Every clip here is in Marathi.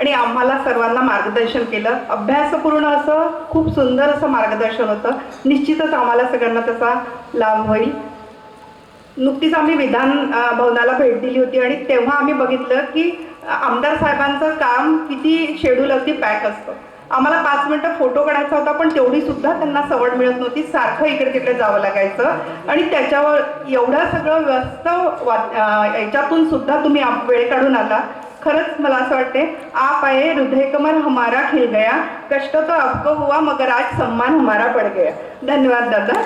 आणि आम्हाला सर्वांना मार्गदर्शन केलं. अभ्यासपूर्ण असं खूप सुंदर असं मार्गदर्शन होतं. निश्चितच आम्हाला सगळ्यांना त्याचा लाभ होईल. नुकतीच आम्ही विधान भवनाला भेट दिली होती आणि तेव्हा आम्ही बघितलं की आमदार साहेबांचं काम किती शेड्यूल अगदी पॅक असतं. आम्हाला पाच मिनटं फोटो काढायचा होता पण तेवढी सुद्धा त्यांना सवड मिळत नव्हती. सारखं इकडे तिकडे जावं लागायचं. आणि त्याच्यावर एवढं सगळं व्यस्त वा याच्यातून सुद्धा तुम्ही वेळ काढून आला. खरंच मला असं वाटते आप आए हृदय कमर हमारा खिल गया। कष्ट तो आपको हुआ मगर आज सम्मान हमारा पड़ गया। धन्यवाद दादा।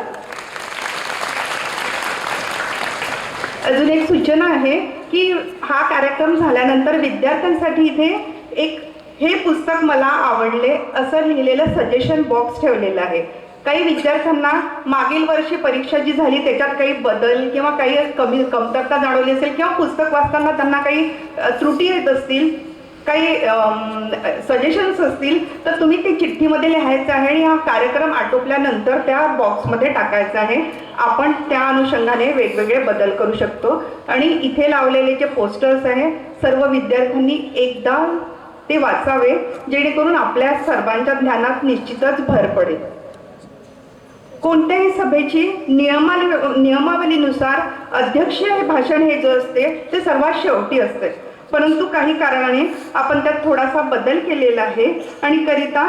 अजून एक सूचना आहे की हा कार्यक्रम झाल्यानंतर विद्यार्थ्यांसाठी इथे एक हे पुस्तक मला आवडले असं लिहिलेलं सजेशन बॉक्स ठेवलेलं आहे. काही विद्यार्थ्यांना मागील वर्षी परीक्षा जी झाली त्याच्यात काही बदल किंवा काही कमी कमतरता जाणवली असेल किंवा पुस्तक वाचताना त्यांना काही त्रुटी येत असतील काही सजेशन्स असतील तर तुम्ही ते चिठ्ठीमध्ये लिहायचं आहे आणि हा कार्यक्रम आटोपल्यानंतर त्या बॉक्समध्ये टाकायचा आहे. आपण त्या अनुषंगाने वेगवेगळे बदल करू शकतो. आणि इथे लावलेले जे पोस्टर्स आहे सर्व विद्यार्थ्यांनी एकदा ते वाचावे जेणेकरून आपल्या सर्वांच्या ध्यानात निश्चितच भर पडेल. कोणत्याही सभेची नियमा नियमावलीनुसार अध्यक्ष हे भाषण हे जे असते ते सर्वात शेवटी असते. परंतु काही कारणाने आपण त्यात थोडासा बदल केलेला आहे आणि करिता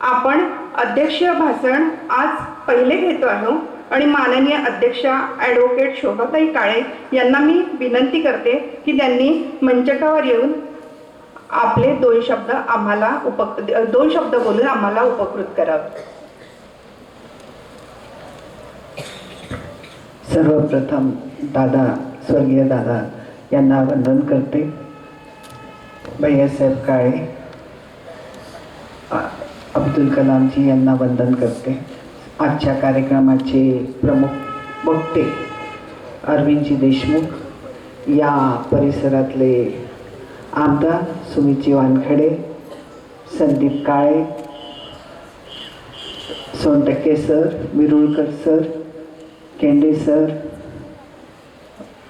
आपण अध्यक्षीय भाषण आज पहिले घेतो आहो आणि माननीय अध्यक्षा ॲडव्होकेट शोभाताई काळे यांना मी विनंती करते की त्यांनी मंचकावर येऊन आपले दोन शब्द आम्हाला उप दोन शब्द बोलून आम्हाला उपकृत करावे. सर्वप्रथम दादा स्वर्गीय दादा यांना वंदन करते. भैयासाहेब काळे अब्दुल कलामजी यांना वंदन करते. आजच्या कार्यक्रमाचे प्रमुख वक्ते अरविंदजी देशमुख या परिसरातले आमदार सुमितजी Wankhede Sandeep Kale Sontakke sir Virulkar sir Kende sir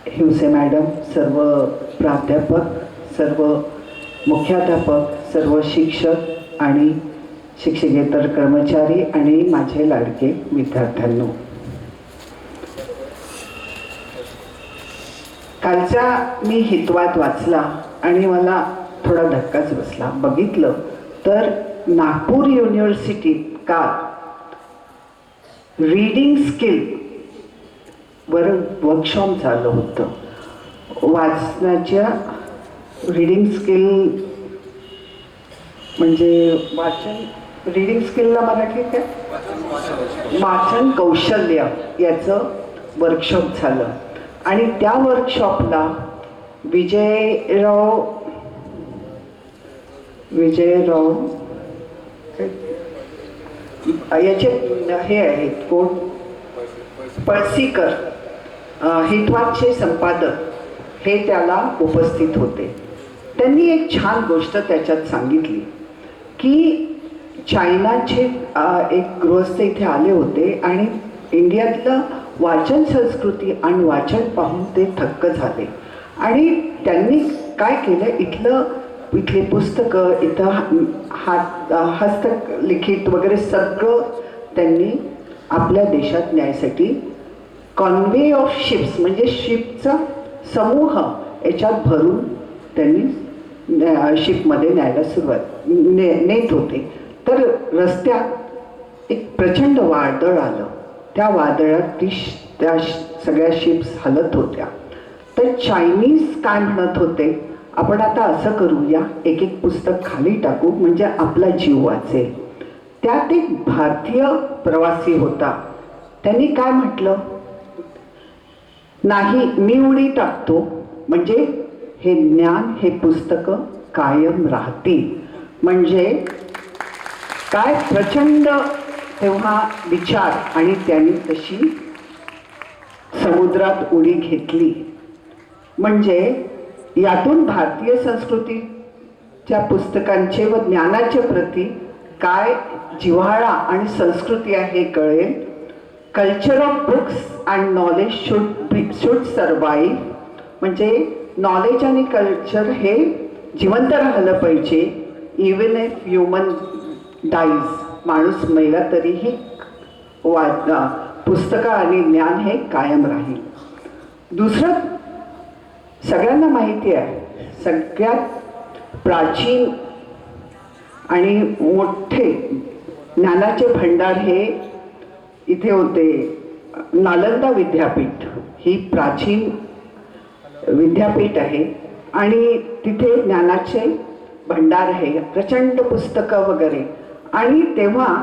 Hiwase madam सर्व प्राध्यापक सर्व मुख्याध्यापक सर्व शिक्षक आणि शिक्षकेतर कर्मचारी आणि माझे लाडके विद्यार्थ्यांनो कालचा मी हितवाद वाचला आणि मला थोडा धक्काच बसला. बघितलं तर नागपूर युनिव्हर्सिटीत काल रीडिंग स्किल वर वर्कशॉप झालं होतं. वाचनाच्या रीडिंग स्किल म्हणजे वाचन रीडिंग स्किलला मराठी काय? वाचन कौशल्य याचं वर्कशॉप झालं. आणि त्या वर्कशॉपला विजयराव विजयराव याचे हे आहेत कोण? पळसीकर हितवादचे संपादक हे त्याला उपस्थित होते. त्यांनी एक छान गोष्ट त्याच्यात सांगितली की चायनाचे एक गृहस्थ इथे आले होते आणि इंडियातलं वाचन संस्कृती आणि वाचन पाहून ते थक्क झाले. आणि त्यांनी काय केलं इथलं इथली पुस्तकं इथं हात हस्तलिखित वगैरे सगळं त्यांनी आपल्या देशात न्यायसाठी कॉन्वे ऑफ शिप्स म्हणजे शिपचा समूह याच्यात भरून त्यांनी न्या- शिपमध्ये न्यायला सुरुवात ने नेत होते. तर रस्त्यात एक प्रचंड वादळ आलं. त्या वादळात ती त्या सगळ्या शिप्स हलत होत्या. तर चायनीज काय म्हणत होते? आपण आता असं करूया एक एक पुस्तक खाली टाकू म्हणजे आपला जीव वाचेल. त्यात एक भारतीय प्रवासी होता. त्यांनी काय म्हटलं? नाही मी उडी टाकतो. म्हणजे हे ज्ञान हे पुस्तकं कायम राहतील. म्हणजे काय प्रचंड तेव्हा विचार आणि त्यांनी तशी समुद्रात उडी घेतली. म्हणजे यातून भारतीय संस्कृतीच्या पुस्तकांचे व ज्ञानाचे प्रती काय जिव्हाळा आणि संस्कृती आहे हे कळेल. Culture of books and knowledge should be should survive म्हणजे नॉलेज आणि कल्चर हे जिवंत राहिलं पाहिजे. इवन इफ ह्युमन डाईज माणूस मेला तरीही वा पुस्तकं आणि ज्ञान हे कायम राहील. दुसरं सगळ्यांना माहिती आहे सगळ्यात प्राचीन आणि मोठे ज्ञानाचे भंडार हे इथे होते. नालंदा विद्यापीठ ही प्राचीन विद्यापीठ आहे. आणि तिथे ज्ञानाचे भंडार आहे. प्रचंड पुस्तकं वगैरे. आणि तेव्हा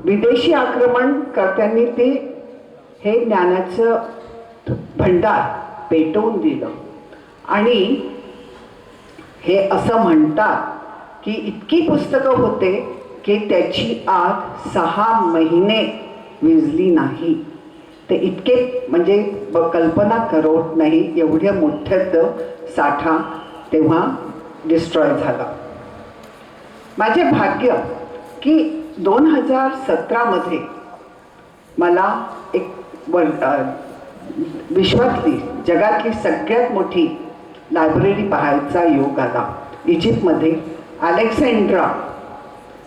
विदेशी आक्रमणकर्त्यांनी ते हे ज्ञानाचं भंडार पेटवून दिलं. आणि हे असं म्हणतात की इतकी पुस्तकं होते की त्याची आग सहा महिने विजली नाही. ते इतके म्हणजे ब- कल्पना करत नाही एवढ्या मोठ्याचं साठा तेव्हा डिस्ट्रॉय झाला. माझे भाग्य की दोन हजार सतरामध्ये मला एक वर विश्वातली जगातली सगळ्यात मोठी लायब्ररी पाहायचा योग आला. इजिप्तमध्ये अलेक्झांड्रा.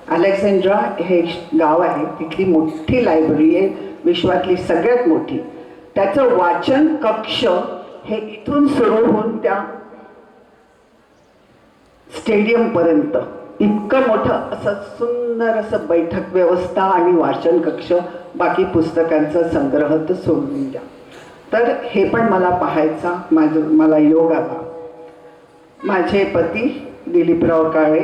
अलेक्झांड्रा हे गाव आहे. तिथली मोठी लायब्ररी आहे. विश्वातली सगळ्यात मोठी. त्याचं वाचन कक्ष हे इथून सुरू होऊन त्या स्टेडियमपर्यंत इतकं मोठं असं सुंदर असं बैठक व्यवस्था आणि वाचन कक्ष. बाकी पुस्तकांचा संग्रह तर सोडून द्या. तर हे पण मला पाहायचा माझं मला योग आला. माझे पती दिलीपराव काळे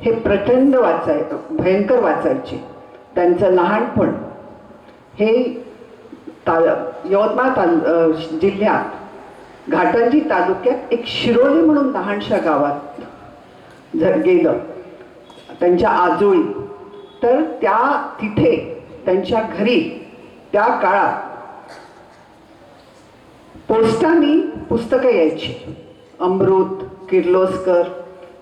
हे प्रचंड वाचाय भयंकर वाचायचे. त्यांचं लहानपण हे ता यवतमाळ ताल जिल्ह्यात घाटंजी तालुक्यात एक शिरोली म्हणून लहानशा गावात जर गेलं त्यांच्या आजोळी तर त्या तिथे त्यांच्या घरी त्या काळात पोस्टांनी पुस्तकं यायची. अमृत किर्लोस्कर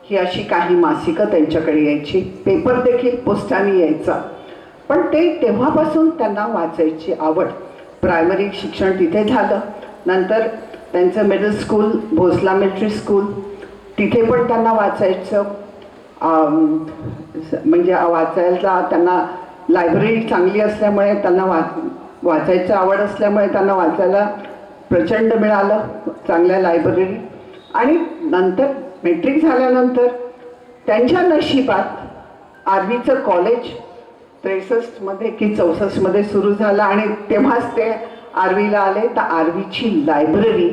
ही अशी काही मासिकं त्यांच्याकडे यायची. पेपर देखील पोस्टाने यायचा. पण ते तेव्हापासून त्यांना वाचायची आवड. प्रायमरी शिक्षण तिथे झालं. नंतर त्यांचं middle school Bhonsala military school तिथे पण त्यांना वाचायचं. म्हणजे वाचायला त्यांना लायब्ररी चांगली असल्यामुळे त्यांना वाच वाचायची आवड असल्यामुळे त्यांना वाचायला प्रचंड मिळालं. चांगल्या लायब्ररी आणि नंतर मेट्रिक झाल्यानंतर त्यांच्या नशिबात आर्मीचं कॉलेज त्रेसष्टमध्ये की चौसष्टमध्ये सुरू झालं आणि तेव्हाच ते आर्वीला आले. तर आर्वीची लायब्ररी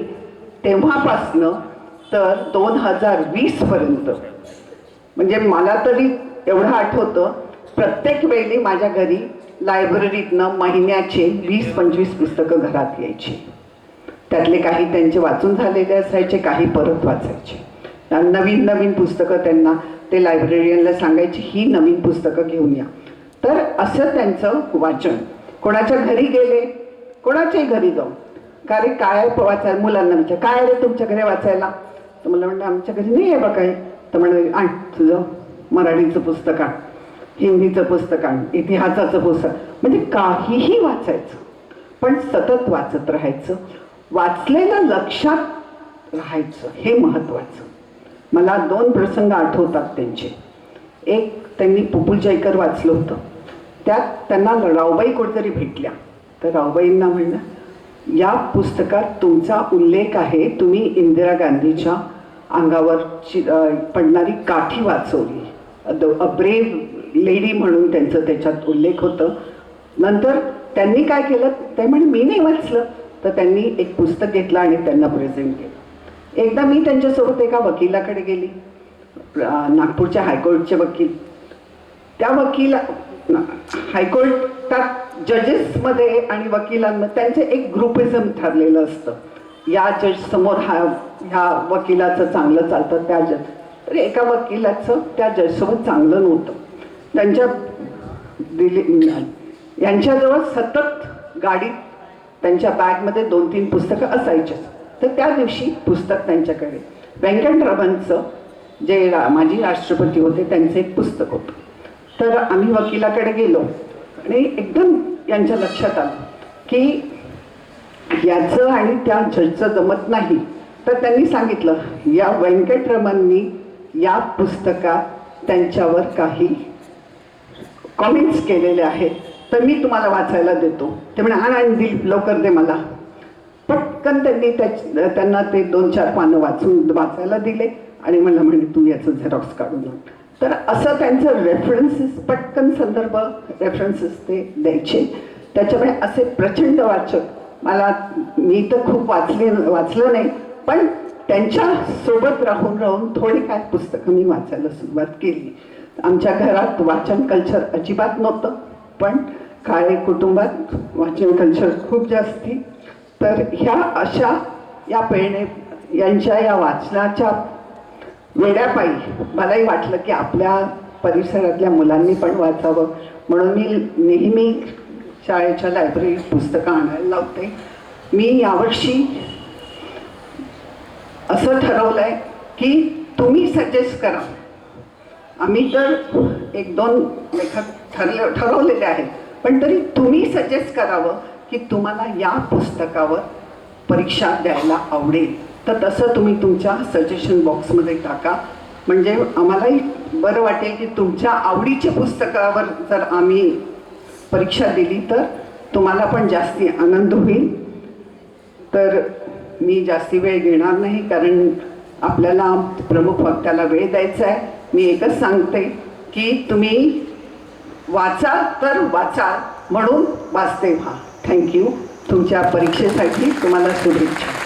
तेव्हापासनं तर दोन हजार वीसपर्यंत म्हणजे मला तरी एवढं आठवतं प्रत्येक वेळी माझ्या घरी लायब्ररीतनं महिन्याचे वीस पंचवीस पुस्तकं घरात यायची. त्यातले काही त्यांचे वाचून झालेले असायचे काही परत वाचायचे. नवीन नवीन पुस्तकं त्यांना ते लायब्ररीयनला सांगायची ही नवीन पुस्तकं घेऊन या. तर असं त्यांचं वाचन. कोणाच्या घरी गेले? कोणाच्याही घरी जाऊ का रे काय वाचायला? मुलांना विचार. काय रे तुमच्या घरी वाचायला? तर मला म्हणलं आमच्या घरी नाही आहे बा काही. तर म्हणलं आण तुझं मराठीचं पुस्तक आण. हिंदीचं पुस्तक आण. इतिहासाचं पुस्तक. म्हणजे काहीही वाचायचं. पण सतत वाचत राहायचं. वाचलेलं लक्षात राहायचं. हे महत्त्वाचं मला दोन प्रसंग आठवतात त्यांचे. एक त्यांनी पुपुल जयकर वाचलं होतं. त्यात त्यांना रावबाई कुठेतरी भेटल्या. तर रावबाईंना म्हणलं या पुस्तकात तुमचा उल्लेख आहे. तुम्ही इंदिरा गांधीच्या अंगावरची पडणारी काठी वाचवली. द अ ब्रेव लेडी म्हणून त्यांचं त्याच्यात उल्लेख होतं. नंतर त्यांनी काय केलं? ते म्हणे मी नाही वाचलं. तर त्यांनी एक पुस्तक घेतलं आणि त्यांना प्रेझेंट केलं. एकदा मी त्यांच्यासोबत एका वकिलाकडे गेली. नागपूरच्या हायकोर्टचे वकील. त्या वकील हायकोर्टात जजेसमध्ये आणि वकिलांमध्ये त्यांचे एक ग्रुपिझम ठरलेलं असतं. या जज समोर हा ह्या वकिलाचं चांगलं चालतं त्या जज. तर एका वकिलाचं त्या जजसोबत चांगलं नव्हतं. त्यांच्या दिली यांच्याजवळ सतत गाडीत त्यांच्या बॅगमध्ये दोन तीन पुस्तकं असायचीच तर त्या दिवशी पुस्तक त्यांच्याकडे. व्यंकटरावांचं जे रा माजी राष्ट्रपती होते त्यांचं एक पुस्तक होतं. तर आम्ही वकिलाकडे गेलो आणि एकदम यांच्या लक्षात आलं की याचं आणि त्या जजचं जमत नाही. तर त्यांनी सांगितलं या व्यंकटरमणनी या पुस्तकात त्यांच्यावर काही कॉमेंट्स केलेले आहेत. तर मी तुम्हाला वाचायला देतो. ते म्हणे आण दिल लवकर दे मला. पटकन त्यांनी त्या त्यांना ते दोन चार पानं वाचून वाचायला दिले. आणि मला म्हणे तू याचं झेरॉक्स काढून तर असं त्यांचं रेफरन्सेस पटकन संदर्भ रेफरन्सेस ते द्यायचे. त्याच्यामुळे असे प्रचंड वाचक मला मी तर खूप वाचले वाचलं नाही पण त्यांच्यासोबत राहून राहून थोडी काय पुस्तकं मी वाचायला सुरुवात केली. आमच्या घरात वाचन कल्चर अजिबात नव्हतं पण काळे कुटुंबात वाचन कल्चर खूप जास्ती तर ह्या अशा या पेणे यांच्या या वाचनाच्या वेड्यापायी मलाही वाटलं की आपल्या परिसरातल्या मुलांनी पण वाचावं. म्हणून मी नेहमी शाळेच्या लायब्ररीत पुस्तकं आणायला लावते. मी यावर्षी असं ठरवलं आहे की तुम्ही सजेस्ट करा. आम्ही तर एक दोन लेखक ठरले ठरवलेले आहेत. पण तरी तुम्ही सजेस्ट करावं. की तुम्हाला या पुस्तकावर परीक्षा द्यायला आवडेल. तर तसं तुम्ही तुमच्या सजेशन बॉक्समध्ये टाका. म्हणजे आम्हालाही बरं वाटेल की तुमच्या आवडीच्या पुस्तकावर जर आम्ही परीक्षा दिली तर तुम्हाला पण जास्ती आनंद होईल. तर मी जास्ती वेळ घेणार नाही कारण आपल्याला प्रमुख वक्त्याला वेळ द्यायचा आहे. मी एकच सांगते की तुम्ही वाचा तर वाचा म्हणून वाचते व्हा. थँक्यू. तुमच्या परीक्षेसाठी तुम्हाला शुभेच्छा.